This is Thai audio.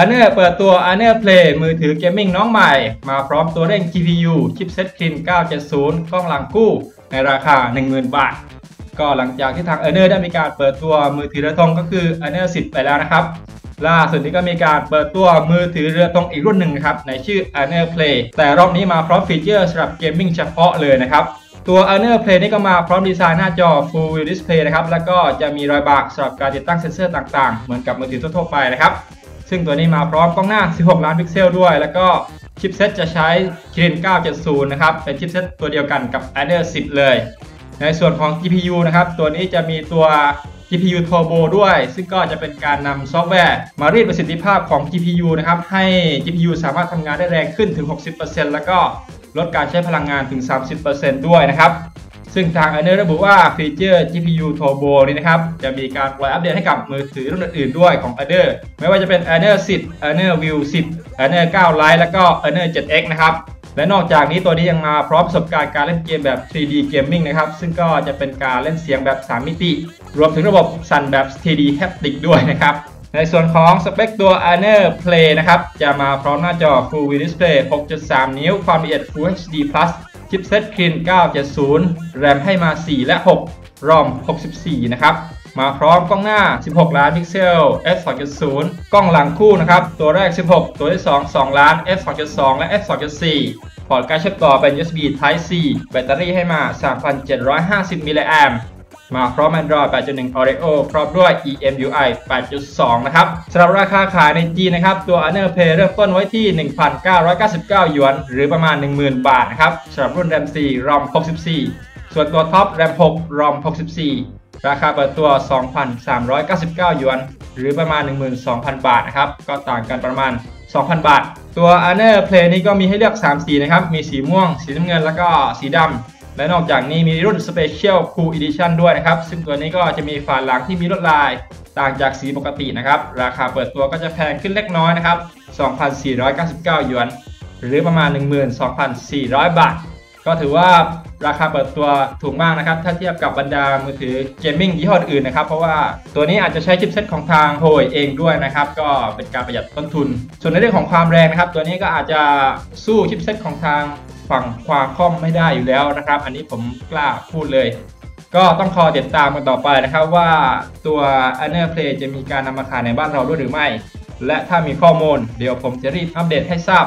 a n e r เปิดตัว a n e r Play มือถือเกมมิ่งน้องใหม่ มาพร้อมตัวเร่ง GPU ชิปเซ็ต Clean 970 กล้องหลังกู้ ในราคา 10,000 บาท ก็หลังจากที่ทาง a n e r ได้มีการเปิดตัวมือถือเรือธงก็คือ a n e r 10 ไปแล้วนะครับ ล่าสุดนี้ก็มีการเปิดตัวมือถือเรือธงอีกรุ่นหนึ่งครับ ในชื่อ a n e r Play แต่รอบนี้มาพร้อมฟีเจอร์สำหรับเกมมิ่งเฉพาะเลยนะครับตัว a n e r Play นี่ก็มาพร้อมดีไซน์หน้าจอ Full View Display นะครับ แล้วก็จะมีรอยบากสำหรับการติดตั้งเซ็นเซอร์ต่างๆ เหมือนกับมือถือทั่วๆไปนะครับ ซึ่งตัวนี้มาพร้อมกล้องหน้า 16 ล้านพิกเซลด้วย แล้วก็ชิปเซ็ตจะใช้ Kirin 970 นะครับ เป็นชิปเซ็ตตัวเดียวกันกับ a d e r 10 เลย ในส่วนของ GPU นะครับ ตัวนี้จะมีตัว GPU Turbo ด้วย ซึ่งก็จะเป็นการนำซอฟต์แวร์ มารีดประสิทธิภาพของ GPU นะครับ ให้ GPU สามารถทำงานได้แรงขึ้นถึง 60%แล้วก็ลดการใช้พลังงานถึง 30%ด้วยนะครับ ซึ่งทาง a n e r ระบุว่าฟีเจอร์ GPU Turbo นี้นะครับ จะมีการปล่อยอัปเดตให้กับมือถือรุ่นอื่นๆด้วยของ a n e r ไม่ว่าจะเป็น a n e r 10 a n e r View 10 a n e r 9 Lite แล้วก็ a n e r 7X นะครับและนอกจากนี้ตัวนี้ยังมาพร้อมประสบการณ์การเล่นเกมแบบ 3D Gaming นะครับ ซึ่งก็จะเป็นการเล่นเสียงแบบ 3 มิติ รวมถึงระบบสั่นแบบ 3D Haptic ด้วยนะครับ ในส่วนของสเปคตัว a n e r Play นะครับ จะมาพร้อมหน้าจอ Full View Display 6.3 นิ้ว ความละเอียด Full HD Plus ชิปเซต Kirin 970 แรมให้มา 4 และ 6 รอม 64 นะครับ มาพร้อมกล้องหน้า 16 ล้านพิกเซล f 2.0 กล้องหลังคู่นะครับ ตัวแรก 16 ตัวที่ 2 2 ล้าน f 2.2 และ f 2.4 พอร์ตการเชื่อมต่อเป็น USB Type C แบตเตอรี่ให้มา 3,750 มิลลิแอมป์ มาพร้อม Android 8.1 Oreo พร้อมด้วย EMUI 8.2 นะครับสำหรับราคาขายในจีนนะครับ ตัว Honor Play เริ่มต้นไว้ที่ 1,999 หยวน หรือประมาณ 10,000 บาทนะครับสำหรับรุ่น RAM 4 ROM 64 ส่วนตัวท็อป RAM 6 ROM 64 ราคาเปิดตัว 2,399 หยวน หรือประมาณ 12,000 บาทนะครับ ก็ต่างกันประมาณ 2,000 บาท ตัว Honor Play นี้ก็มีให้เลือก 3 สีนะครับ มีสีม่วง สีน้ำเงิน แล้วก็สีดำ และนอกจากนี้มีรุ่น Special Cool Edition ด้วยนะครับ ซึ่งตัวนี้ก็จะมีฝาหลังที่มีลวดลาย ต่างจากสีปกตินะครับ ราคาเปิดตัวก็จะแพงขึ้นเล็กน้อยนะครับ 2,499 หยวน หรือประมาณ 12,400 บาท ก็ถือว่าราคาเปิดตัวถูกมากนะครับ ถ้าเทียบกับบรรดามือถือเกมมิ่งยี่ห้ออื่นนะครับ เพราะว่าตัวนี้อาจจะใช้ชิปเซ็ตของทางโฮยเองด้วยนะครับ ก็เป็นการประหยัดต้นทุน ส่วนในเรื่องของความแรงนะครับ ตัวนี้ก็อาจจะสู้ชิปเซ็ตของทาง ฝั่งความคอมไม่ได้อยู่แล้วนะครับ อันนี้ผมกล้าพูดเลย ก็ต้องคอยติดตามกันต่อไปนะครับว่าตัว a n e r Play จะมีการนำมาขายในบ้านเราด้วยหรือไม่ และถ้ามีข้อมูลเดี๋ยวผมจะรีบอัปเดตให้ทราบ